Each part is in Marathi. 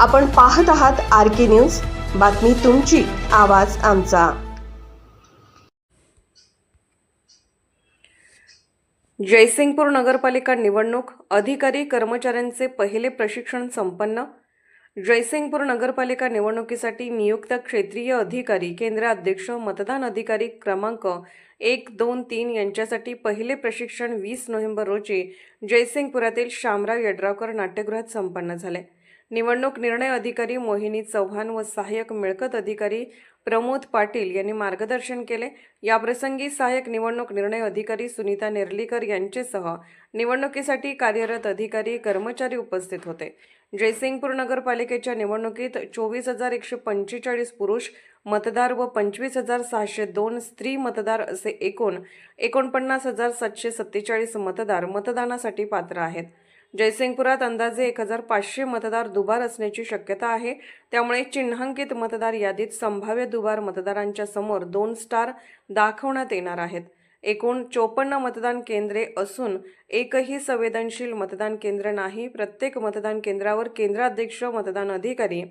आपण पाहत आहात आर के न्यूज. बातमी तुमची आवाज आमचा. जयसिंगपूर नगरपालिका निवडणूक अधिकारी कर्मचाऱ्यांचे पहिले प्रशिक्षण संपन्न. जयसिंगपूर नगरपालिका निवडणुकीसाठी नियुक्त क्षेत्रीय अधिकारी केंद्राध्यक्ष मतदान अधिकारी क्रमांक एक दोन तीन यांच्यासाठी पहिले प्रशिक्षण वीस नोव्हेंबर रोजी जयसिंगपुरातील शामराव यड्रावकर नाट्यगृहात संपन्न झाले. निवडणूक निर्णय अधिकारी मोहिनी चव्हाण व सहाय्यक मिळकत अधिकारी प्रमोद पाटील यांनी मार्गदर्शन केले. याप्रसंगी सहाय्यक निवडणूक निर्णय अधिकारी सुनीता नेर्लीकर यांचेसह निवडणुकीसाठी कार्यरत अधिकारी कर्मचारी उपस्थित होते. जयसिंगपूर नगरपालिकेच्या निवडणुकीत चोवीस हजार एकशे पंचेचाळीस पुरुष मतदार व पंचवीस हजार सहाशे दोन स्त्री मतदार असे एकूण एकोणपन्नास हजार सातशे सत्तेचाळीस मतदार मतदानासाठी पात्र आहेत. जयसिंगपुरात अंदाजे एक हजार पाचशे मतदार दुबार असण्याची शक्यता आहे. त्यामुळे चिन्हांकित मतदार यादीत संभाव्य दुबार मतदारांच्या समोर दोन स्टार दाखवण्यात येणार आहेत. एकूण चोपन्न मतदान केंद्रे असून एकही संवेदनशील मतदान केंद्र नाही. प्रत्येक मतदान केंद्रावर केंद्राध्यक्ष मतदान अधिकारी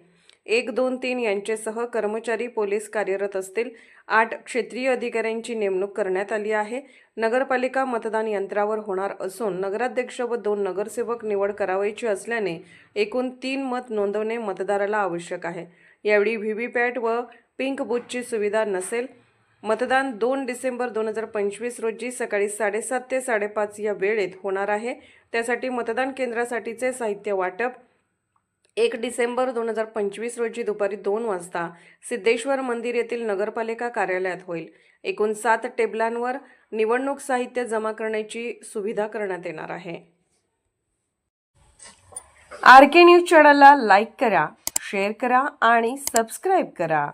एक दोन तीन यांचेसह कर्मचारी पोलीस कार्यरत असतील. आठ क्षेत्रीय अधिकाऱ्यांची नेमणूक करण्यात आली आहे. नगरपालिका मतदान यंत्रावर होणार असून नगराध्यक्ष व दोन नगरसेवक निवड करावयाची असल्याने एकूण तीन मत नोंदवणे मतदाराला आवश्यक आहे. यावेळी व्हीव्हीपॅट व पिंक बूथची सुविधा नसेल. मतदान दोन डिसेंबर दोन हजार पंचवीस रोजी सकाळी साडेसात ते साडेपाच या वेळेत होणार आहे. त्यासाठी मतदान केंद्रासाठीचे साहित्य वाटप एक डिसेंबर दोन हजार पंचवीस रोजी दुपारी दोन वाजता सिद्धेश्वर मंदिर येथील नगरपालिका कार्यालयात होईल. एकूण सात टेबलांवर निवडणूक साहित्य जमा करण्याची सुविधा करण्यात येणार आहे. आर के न्यूज चॅनलला लाईक करा शेअर करा आणि सबस्क्राईब करा.